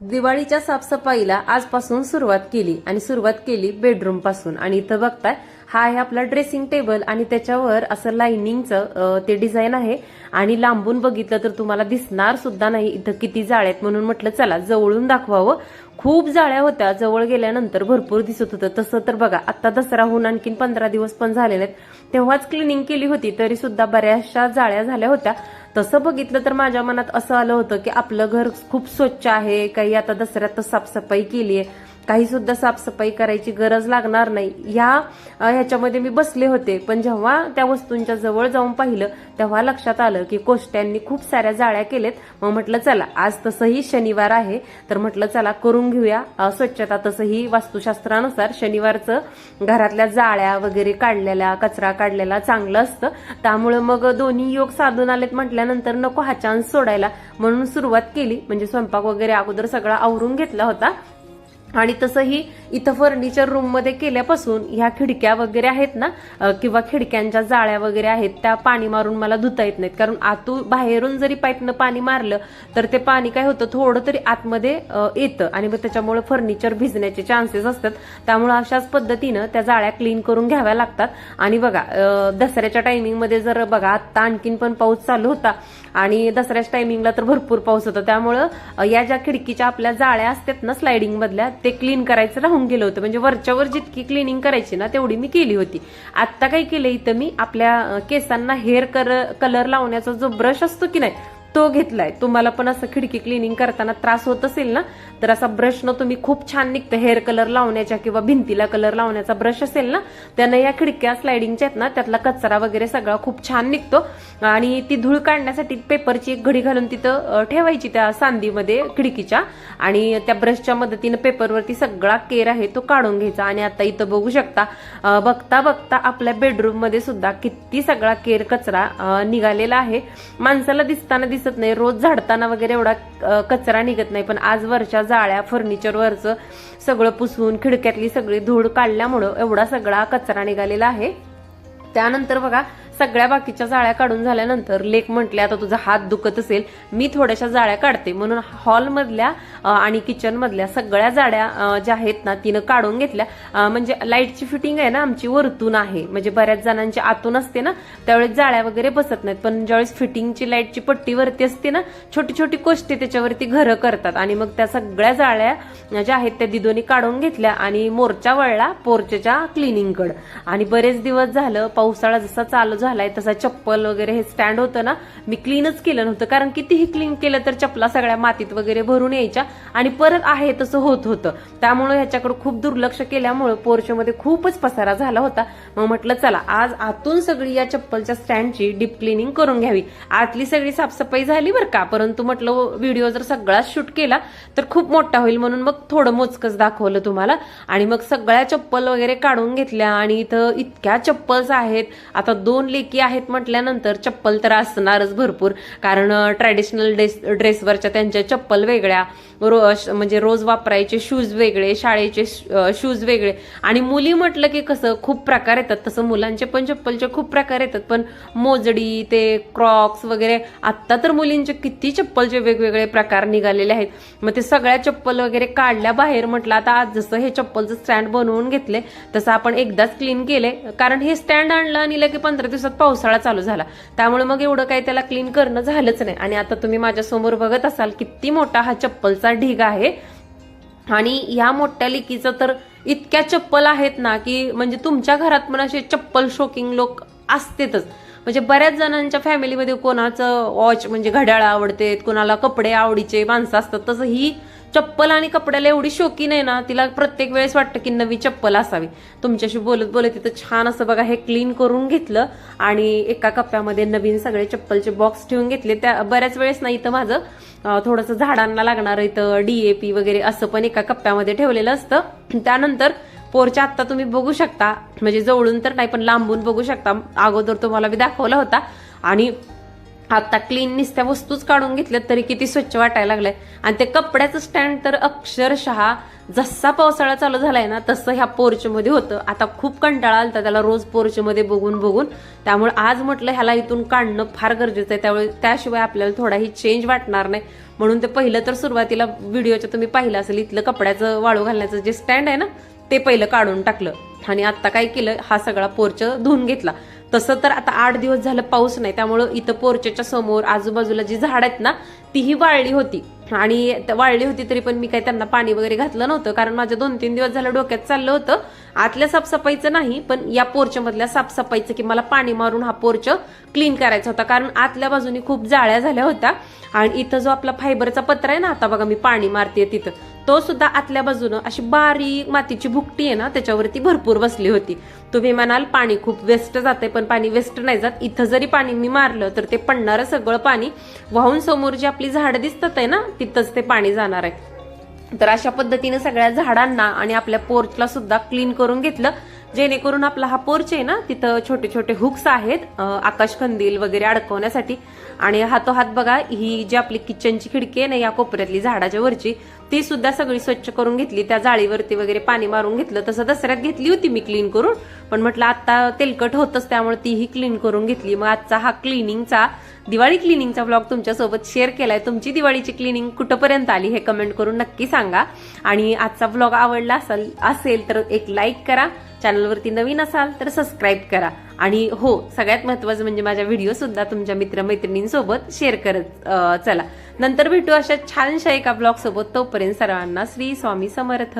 दिवाळीच्या साफसफाईला आजपासून सुरुवात केली आणि सुरुवात केली बेडरूमपासून. आणि इथं बघताय हा आहे आपला ड्रेसिंग टेबल आणि त्याच्यावर असं लाइनिंगचं ते डिझाईन आहे. आणि लांबून बघितलं तर तुम्हाला दिसणार सुद्धा नाही इथं किती जाळ्या आहेत म्हणून म्हटलं चला जवळून दाखवावं. खूप जाळ्या होत्या जवळ गेल्यानंतर भरपूर दिसत होतं. तसं तर बघा आता दसरा होऊन आणखीन पंधरा दिवस पण झालेले आहेत. तेव्हाच क्लिनिंग केली होती तरी सुद्धा बऱ्याचशा जाळ्या झाल्या होत्या. तसं बघितलं तर माझ्या मनात असं आलं होतं की आपलं घर खूप स्वच्छ आहे काही आता दसऱ्यात साफसफाई केली आहे काही सुद्धा साफसफाई करायची गरज लागणार नाही. ह्या ह्याच्यामध्ये मी बसले होते. पण जेव्हा त्या वस्तूंच्या जवळ जाऊन पाहिलं तेव्हा लक्षात आलं की कोष्ट्यांनी खूप साऱ्या जाळ्या केलेत. मग म्हटलं चला आज तसंही शनिवार आहे. तर म्हटलं चला करून घेऊया. स्वच्छता तसंही वास्तुशास्त्रानुसार शनिवारचं घरातल्या जाळ्या वगैरे काढलेल्या कचरा काढलेला चांगलं असतं. त्यामुळे मग दोन्ही योग साधून आलेत म्हटल्यानंतर नको हा चान्स सोडायला. म्हणून सुरुवात केली. म्हणजे स्वयंपाक वगैरे अगोदर सगळा आवरून घेतला होता. आणि तसंही इथं फर्निचर रूममध्ये केल्यापासून ह्या खिडक्या वगैरे आहेत ना किंवा खिडक्यांच्या जाळ्या वगैरे आहेत त्या पाणी मारून मला धुता येत नाहीत. कारण आतू बाहेरून जरी पाईपनं पाणी मारलं तर ते पाणी काय होतं थोडं तरी आतमध्ये येतं. आणि मग त्याच्यामुळे फर्निचर भिजण्याचे चान्सेस असतात. त्यामुळे अशाच पद्धतीनं त्या जाळ्या क्लीन करून घ्याव्या लागतात. आणि बघा दसऱ्याच्या टायमिंगमध्ये जर बघा आत्ता आणखीन पण पाऊस चालू होता. आणि दसऱ्याच्या टायमिंगला तर भरपूर पाऊस होता. त्यामुळं या ज्या खिडकीच्या आपल्या जाळ्या असतात ना स्लायडिंगमधल्या ते ते क्लीन करायचं राहून गेलं होतं. म्हणजे वरच्यावर जितकी क्लिनिंग करायची ना तेवढी मी केली होती. आता काय केलं इथं मी? आपल्या केसांना हेअर कलर लावण्याचा जो ब्रश असतो की नाही तो घेतलाय. तुम्हाला पण असं खिडकी क्लिनिंग करताना त्रास होत असेल ना तर असा ब्रश ना तुम्ही खूप छान निघतं. हेअर कलर लावण्याच्या किंवा भिंतीला कलर लावण्याचा ब्रश असेल ना त्यानं या खिडक्या स्लायडिंगच्या आहेत ना त्यातला कचरा वगैरे सगळा खूप छान निघतो. आणि ती धूळ काढण्यासाठी पेपरची एक घडी घालून तिथं ठेवायची त्या सांदीमध्ये खिडकीच्या. आणि त्या ब्रशच्या मदतीनं पेपरवरती सगळा केर आहे तो काढून घ्यायचा. आणि आता इथं बघू शकता बघता बघता आपल्या बेडरूममध्ये सुद्धा किती सगळा केर कचरा निघालेला आहे. माणसाला दिसताना दिसत नाही. रोज झाडताना वगैरे एवढा कचरा निघत नाही. पण आज वरच्या जाळ्या फर्निचरवरचं सगळं पुसून खिडक्यातली सगळी धूळ काढल्यामुळं एवढा सगळा कचरा निघालेला आहे. त्यानंतर बघा सगळ्या बाकीच्या जाळ्या काढून झाल्यानंतर लेख म्हटले आता तुझा हात दुखत असेल मी थोड्याशा जाळ्या काढते. म्हणून हॉलमधल्या आणि किचनमधल्या सगळ्या जाळ्या ज्या आहेत ना तिनं काढून घेतल्या. म्हणजे लाईटची फिटिंग आहे ना आमची वरतून आहे. म्हणजे बऱ्याच जणांची आतून असते ना त्यावेळेस जाळ्या वगैरे बसत नाहीत. पण ज्यावेळेस फिटिंगची लाईटची पट्टी वरती असते ना छोटी छोटी कोष्टी त्याच्यावरती घरं करतात. आणि मग त्या सगळ्या जाळ्या ज्या आहेत त्या दिदोनी काढून घेतल्या आणि मोर्चा वळला पोर्चच्या क्लिनिंगकडं. आणि बरेच दिवस झालं पावसाळा जसा चालू झालाय तसा चप्पल वगैरे हे स्टँड होतं ना मी क्लीनच केलं नव्हतं. कारण कितीही क्लीन केलं तर चपला सगळ्या मातीत वगैरे भरून यायच्या आणि परत आहे तसं होत होतं. त्यामुळे ह्याच्याकडे खूप दुर्लक्ष केल्यामुळे पोर्चमध्ये खूपच पसारा झाला होता. मग म्हटलं चला आज आतून सगळी या चप्पलच्या स्टँडची डीप क्लिनिंग करून घ्यावी. आतली सगळी साफसफाई झाली बरं का? परंतु म्हटलं व्हिडिओ जर सगळाच शूट केला तर खूप मोठा होईल म्हणून मग थोडं मोजकच दाखवलं तुम्हाला. आणि मग सगळ्या चप्पल वगैरे काढून घेतल्या आणि इथं इतक्या चप्पल्स आहेत. आता दोन लेकी आहेत म्हटल्यानंतर चप्पल तर असणारच भरपूर. कारण ट्रॅडिशनल ड्रेस ड्रेसवरच्या त्यांच्या चप्पल वेगळ्या रो म्हणजे रोज वापरायचे शूज वेगळे शाळेचे शूज वेगळे. आणि मुली म्हटलं की कसं खूप प्रकार येतात. तसं मुलांचे पण चप्पलचे खूप प्रकार येतात. पण मोजडी ते क्रॉक्स वगैरे आत्ता तर मुलींचे किती चप्पलचे वेगवेगळे प्रकार निघालेले आहेत. मग ते सगळ्या चप्पल वगैरे काढल्या बाहेर म्हटलं आता आज जसं हे चप्पलचं स्टँड बनवून घेतले तसं आपण एकदाच क्लीन केले. कारण हे स्टँड आणलं आणि लगे पंधरा दिवसात पावसाळा चालू झाला. त्यामुळे मग एवढं काही त्याला क्लीन करणं झालंच नाही. आणि आता तुम्ही माझ्यासमोर बघत असाल किती मोठा हा चप्पलचा ढीग आहे. आणि या मोठ्या लिकीचं तर इतक्या चप्पल आहेत ना की म्हणजे तुमच्या घरात पण असे चप्पल शोकिंग लोक असतेतच. म्हणजे बऱ्याच जणांच्या फॅमिलीमध्ये कोणाचं वॉच म्हणजे घड्याळ आवडते कोणाला कपडे आवडीचे माणसं असतात तसं ही चप्पल आणि कपड्याला एवढी शौकीन आहे ना तिला प्रत्येक वेळेस वाटतं की नवी चप्पल असावी. तुमच्याशी बोलत बोलत तिथं छान असं बघा हे क्लीन करून घेतलं आणि एका कप्प्यामध्ये नवीन सगळे चप्पलचे बॉक्स ठेवून घेतले. त्या बऱ्याच वेळेस नाही तर माझं. थोडंसं झाडांना लागणार इथं डीएपी वगैरे असं पण एका कप्प्यामध्ये ठेवलेलं असतं. त्यानंतर पोरच्या आत्ता तुम्ही बघू शकता म्हणजे जवळून तर नाही पण लांबून बघू शकता. अगोदर तुम्हाला मी दाखवला होता. आणि आता क्लीन त्या वस्तूच काढून घेतल्यात तरी किती स्वच्छ वाटायला लागलंय. आणि ते कपड्याचं स्टँड तर अक्षरशः जसा पावसाळा चालू झालाय ना तसं ह्या पोर्चमध्ये होतं. आता खूप कंटाळा आलता त्याला रोज पोर्चमध्ये बघून बघून. त्यामुळे आज म्हटलं ह्याला इथून काढणं फार गरजेचं आहे. त्यामुळे त्याशिवाय आपल्याला थोडाही चेंज वाटणार नाही. म्हणून ते पहिलं तर सुरुवातीला व्हिडिओच्या तुम्ही पाहिलं असेल इथलं कपड्याचं वाळू घालण्याचं जे स्टँड आहे ना ते पहिलं काढून टाकलं. आणि आता काय केलं हा सगळा पोर्च धुवून घेतला. तसं तर आता आठ दिवस झालं पाऊस नाही त्यामुळं इथं पोर्चेच्या समोर आजूबाजूला जी झाड आहेत ना तीही वाळली होती. आणि वाळली होती तरी पण मी काही त्यांना पाणी वगैरे घातलं नव्हतं. कारण माझ्या दोन तीन दिवस झालं डोक्यात चाललं होतं. आतल्या साफसफाईचं नाही पण या पोर्चमधल्या साफसफाईचं की मला पाणी मारून हा पोर्च क्लीन करायचा होता. कारण आतल्या बाजूनी खूप जाळ्या झाल्या होत्या. आणि इथं जो आपला फायबरचा पत्र आहे ना आता बघा मी पाणी मारते तिथं तो सुद्धा आतल्या बाजूनं अशी बारीक मातीची भुकटी आहे ना त्याच्यावरती भरपूर बसली होती. तुम्ही म्हणाल पाणी खूप वेस्ट जाते पण पाणी वेस्ट नाही जात. इथं जरी पाणी मी मारलं तर ते पडणारं सगळं पाणी वाहून समोर जी आपली झाडं दिसतात आहे ना तिथंच ते पाणी जाणार आहे. तर अशा पद्धतीने सगळ्या झाडांना आणि आपल्या पोर्चला सुद्धा क्लीन करून घेतलं. जेणेकरून आपला हा पोर्च आहे ना तिथं छोटे छोटे हुक्स आहेत अं, आकाश कंदील वगैरे अडकवण्यासाठी. आणि हातोहात बघा ही जी आपली किचनची खिडकी आहे ना या कोपऱ्यातली झाडाच्या वरची ती सुद्धा सगळी स्वच्छ करून घेतली. त्या जाळीवरती वगैरे पाणी मारून घेतलं तसं दसऱ्यात घेतली होती मी क्लीन करून. पण म्हटलं आता तेलकट होतच त्यामुळे तीही क्लीन करून घेतली. मग आजचा हा क्लिनिंगचा दिवाळी क्लिनिंगचा ब्लॉग तुमच्यासोबत शेअर केलाय. तुमची दिवाळीची क्लिनिंग कुठंपर्यंत आली हे कमेंट करून नक्की सांगा. आणि आजचा ब्लॉग आवडला असेल असेल तर एक लाईक करा. चॅनलवरती नवीन असाल तर सबस्क्राईब करा. आणि हो सगळ्यात महत्वाचं म्हणजे माझ्या व्हिडिओ सुद्धा तुमच्या मित्रमैत्रिणींसोबत शेअर करत चला. नंतर भेटू अशा छानशा एका ब्लॉग सोबत. तोपर्यंत सर्वांना श्री स्वामी समर्थ.